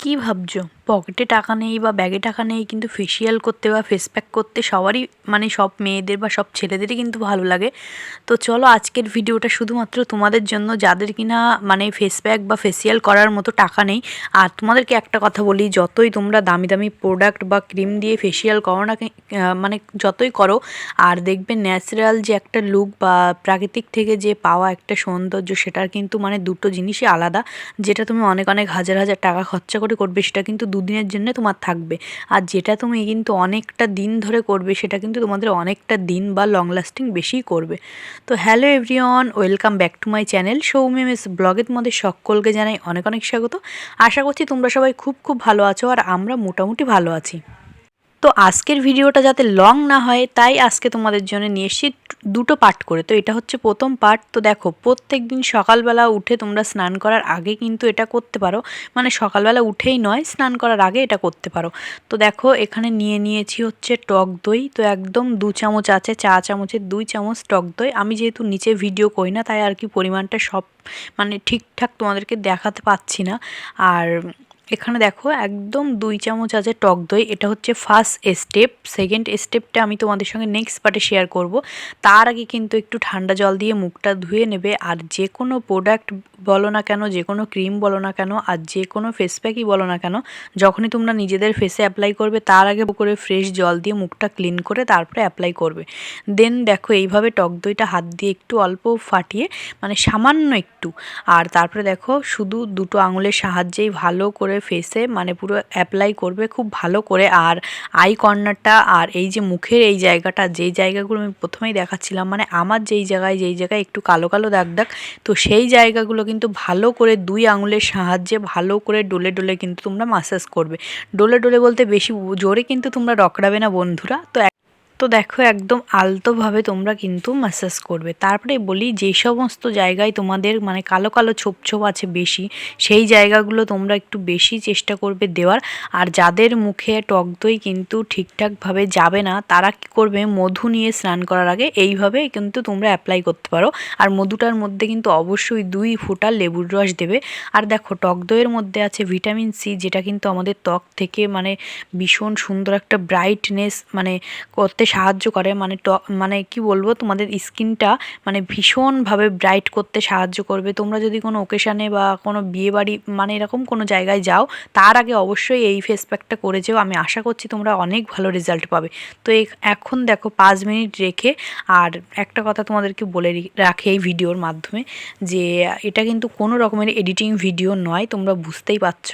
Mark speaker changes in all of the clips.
Speaker 1: কী ভাবছ? পকেটে টাকা নেই বা ব্যাগে টাকা নেই, কিন্তু ফেসিয়াল করতে বা ফেস প্যাক করতে সবারই মানে সব মেয়েদের বা সব ছেলেদেরই কিন্তু ভালো লাগে। তো চলো আজকের ভিডিওটা শুধুমাত্র তোমাদের জন্য, যাদের কিনা মানে ফেস প্যাক বা ফেসিয়াল করার মতো টাকা নেই। আর তোমাদেরকে একটা কথা বলি, যতই তোমরা দামি দামি প্রোডাক্ট বা ক্রিম দিয়ে ফেসিয়াল করো না মানে যতই করো, আর দেখবে ন্যাচারাল যে একটা লুক বা প্রাকৃতিক থেকে যে পাওয়া একটা সৌন্দর্য, সেটার কিন্তু মানে দুটো জিনিসই আলাদা, যেটা তুমি অনেক অনেক হাজার হাজার টাকা খরচা করে করবে সেটা কিন্তু দুদিনের জন্য তোমার থাকবে। আর যেটা তুমি কিন্তু অনেকটা দিন ধরে করবে সেটা কিন্তু তোমাদের অনেকটা দিন বা লং লাস্টিং বেশিই করবে। তো hello everyone welcome back to my channel Soumi miss ব্লগের মধ্যে সকলকে জানাই অনেক অনেক স্বাগত। আশা করছি তোমরা সবাই খুব খুব ভালো আছো আর আমরা মোটামুটি ভালো আছি। তো আজকের ভিডিওটা যাতে লং না হয়, তাই আজকে তোমাদের জন্য নিয়ে এসেছি দুটো পার্ট করে। তো এটা হচ্ছে প্রথম পার্ট তো দেখো, প্রত্যেক দিন সকালবেলা উঠে তোমরা স্নান করার আগে কিন্তু এটা করতে পারো। মানে সকালবেলা উঠেই নয়, স্নান করার আগে এটা করতে পারো। তো দেখো, এখানে নিয়ে নিয়েছি হচ্ছে টক দই। তো একদম দু চামচ আছে, চা চামচের দুই চামচ টক দই। আমি যেহেতু নিচে ভিডিও করি না, তাই আর কি পরিমাণটা সব মানে ঠিকঠাক তোমাদেরকে দেখাতে পাচ্ছি না। আর এখানে দেখো একদম দুই চামচ আছে টক দই, এটা হচ্ছে ফার্স্ট স্টেপ সেকেন্ড স্টেপটা আমি তোমাদের সঙ্গে নেক্সট পার্টে শেয়ার করব। তার আগে কিন্তু একটু ঠান্ডা জল দিয়ে মুখটা ধুয়ে নেবে, আর যে কোনো প্রোডাক্ট বলো না কেন, যে কোনো ক্রিম বলো না কেন, আর যে কোনো ফেস প্যাকই বলো না কেন, যখনই তোমরা নিজেদের ফেসে অ্যাপ্লাই করবে, তার আগে করে ফ্রেশ জল দিয়ে মুখটা ক্লিন করে তারপরে অ্যাপ্লাই করবে। দেন দেখো এইভাবে টক দইটা হাত দিয়ে একটু অল্প ফাটিয়ে মানে সামান্য একটু, আর তারপরে দেখো শুধু দুটো আঙুলের সাহায্যেই ভালো করে ফেসে মানে পুরো অ্যাপ্লাই করবে খুব ভালো করে। আর আই কর্নারটা আর এই যে মুখের এই জায়গাটা যেই জায়গাগুলো আমি প্রথমেই দেখাচ্ছিলাম মানে আমার যেই জায়গায় যেই জায়গায় একটু কালো কালো দাগ দাগ, তো সেই জায়গাগুলো কিন্তু ভালো করে দুই আঙুলের সাহায্যে, ভালো করে ডোলে ডোলে কিন্তু তোমরা মাসাজ করবে। ডোলে ডোলে বলতে বেশি জোরে কিন্তু তোমরা রকড়াবে না বন্ধুরা। তো তো দেখো, একদম আলতোভাবে তোমরা কিন্তু ম্যাসাজ করবে। তারপরে বলি, যে সমস্ত জায়গায় তোমাদের মানে কালো কালো ছোপ ছোপ আছে বেশি, সেই জায়গাগুলো তোমরা একটু বেশি চেষ্টা করবে দেওয়ার। আর যাদের মুখে টক দই কিন্তু ঠিকঠাকভাবে যাবে না, তারা কি করবে, মধু নিয়ে স্নান করার আগে এইভাবে কিন্তু তোমরা অ্যাপ্লাই করতে পারো। আর মধুটার মধ্যে কিন্তু অবশ্যই দুই ফোঁটা লেবুর রস দেবে। আর দেখো, টক দইয়ের মধ্যে আছে ভিটামিন সি, যেটা কিন্তু আমাদের ত্বক থেকে মানে ভীষণ সুন্দর একটা ব্রাইটনেস মানে করতে সাহায্য করে মানে ট মানে কি বলব, তোমাদের স্কিনটা মানে ভীষণভাবে ব্রাইট করতে সাহায্য করবে। তোমরা যদি কোনো ওকেশানে বা কোনো বিয়ে বাড়ি মানে এরকম কোনো জায়গায় যাও, তার আগে অবশ্যই এই ফেস প্যাকটা করে যেও। আমি আশা করছি তোমরা অনেক ভালো রেজাল্ট পাবে। তো এখন দেখো পাঁচ মিনিট রেখে, আর একটা কথা তোমাদেরকে বলে রাখি এই ভিডিওর মাধ্যমে, যে এটা কিন্তু কোনো রকমের এডিটিং ভিডিও নয়, তোমরা বুঝতেই পারছ।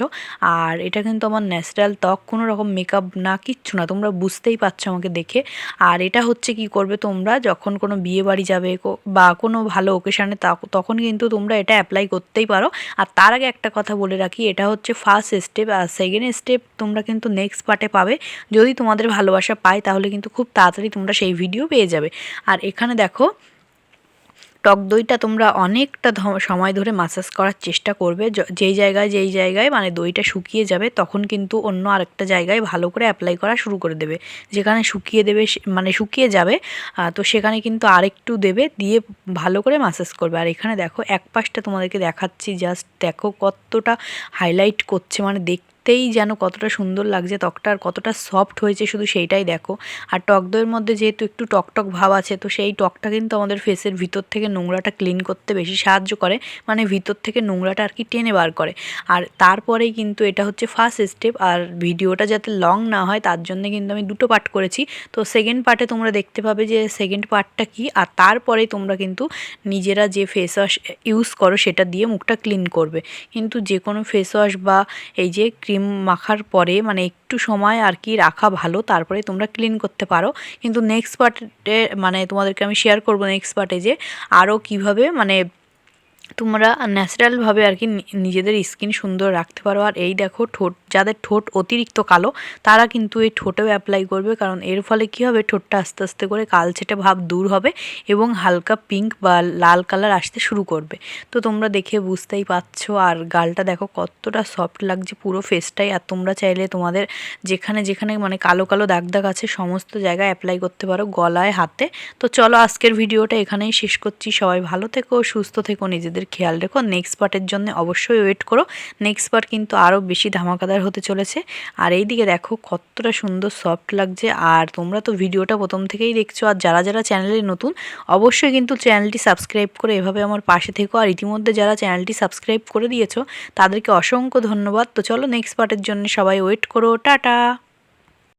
Speaker 1: আর এটা কিন্তু আমার ন্যাচারাল ত্বক, কোনো রকম মেকআপ না, কিচ্ছু না, তোমরা বুঝতেই পারছ আমাকে দেখে। আর এটা হচ্ছে কি করবে তোমরা যখন কোনো বিয়ে বাড়ি যাবে বা কোনো ভালো ওকেশানে তখন কিন্তু তোমরা এটা অ্যাপ্লাই করতেই পারো। আর তার আগে একটা কথা বলে রাখি, এটা হচ্ছে ফার্স্ট স্টেপ আর সেকেন্ড স্টেপ তোমরা কিন্তু নেক্সট পার্টে পাবে। যদি তোমাদের ভালোবাসা পায়, তাহলে কিন্তু খুব তাড়াতাড়ি তোমরা সেই ভিডিও পেয়ে যাবে। আর এখানে দেখো টক দইটা তোমরা অনেকটা সময় ধরে মাসাজ করার চেষ্টা করবে। যেই জায়গায় যেই জায়গায় মানে দইটা শুকিয়ে যাবে, তখন কিন্তু অন্য আরেকটা জায়গায় ভালো করে অ্যাপ্লাই করা শুরু করে দেবে। যেখানে শুকিয়ে দেবে মানে শুকিয়ে যাবে তো সেখানে কিন্তু আরেকটু দেবে, দিয়ে ভালো করে মাসাজ করবে। আর এখানে দেখো এক পাশটা তোমাদেরকে দেখাচ্ছি জাস্ট দেখো কতটা হাইলাইট করছে মানে দেখতেই যেন কতটা সুন্দর লাগছে, ত্বকটা আর কতটা সফট হয়েছে, শুধু সেইটাই দেখো। আর টক দইয়ের মধ্যে যেহেতু একটু টকটক ভাব আছে, তো সেই টকটা কিন্তু আমাদের ফেসের ভিতর থেকে নোংরাটা ক্লিন করতে বেশি সাহায্য করে মানে ভিতর থেকে নোংরাটা আর কি টেনে বার করে। আর তারপরেই কিন্তু এটা হচ্ছে ফার্স্ট স্টেপ আর ভিডিওটা যাতে লং না হয়, তার জন্য কিন্তু আমি দুটো পার্ট করেছি। তো সেকেন্ড পার্টে তোমরা দেখতে পাবে যে সেকেন্ড পার্টটা কি, আর তারপরে তোমরা কিন্তু নিজেরা যে ফেস ওয়াশ ইউজ করো, সেটা দিয়ে মুখটা ক্লিন করবে। কিন্তু যে কোনো ফেস ওয়াশ বা এই যে ক্রিম মাখার পরে মানে একটু সময় আর কি রাখা ভালো, তারপরে তোমরা ক্লিন করতে পারো। কিন্তু নেক্সট পার্টে মানে তোমাদেরকে আমি শেয়ার করব নেক্সট পার্টে যে আরও কীভাবে মানে তোমরা ন্যাচারালভাবে আর কি নিজেদের স্কিন সুন্দর রাখতে পারো। আর এই দেখো ঠোঁট, যাদের ঠোঁট অতিরিক্ত কালো, তারা কিন্তু এই ঠোঁটেও অ্যাপ্লাই করবে। কারণ এর ফলে কী হবে? ঠোঁটটা আস্তে আস্তে করে কালচেটে ভাব দূর হবে এবং হালকা পিঙ্ক বা লাল কালার আসতে শুরু করবে। তো তোমরা দেখে বুঝতেই পারছ। আর গালটা দেখো কতটা সফট লাগছে পুরো ফেসটাই আর তোমরা চাইলে তোমাদের যেখানে যেখানে মানে কালো কালো দাগ দাগ আছে, সমস্ত জায়গায় অ্যাপ্লাই করতে পারো গলায়, হাতে। তো চলো আজকের ভিডিওটা এখানেই শেষ করছি। সবাই ভালো থেকো, সুস্থ থেকো নিজেদের নিজেদের খেয়াল রেখো। নেক্সট পার্টের জন্য অবশ্যই ওয়েট করো। নেক্সট পার্ট কিন্তু আরও বেশি ধামাকাদার হতে চলেছে। আর এই দিকে দেখো কতটা সুন্দর সফট লাগছে। আর তোমরা তো ভিডিওটা প্রথম থেকেই দেখছ। আর যারা যারা চ্যানেলে নতুন, অবশ্যই কিন্তু চ্যানেলটি সাবস্ক্রাইব করে এভাবে আমার পাশে থেকো। আর ইতিমধ্যে যারা চ্যানেলটি সাবস্ক্রাইব করে দিয়েছ, তাদেরকে অসংখ্য ধন্যবাদ। তো চলো নেক্সট পার্টের জন্য সবাই ওয়েট করো। টাটা!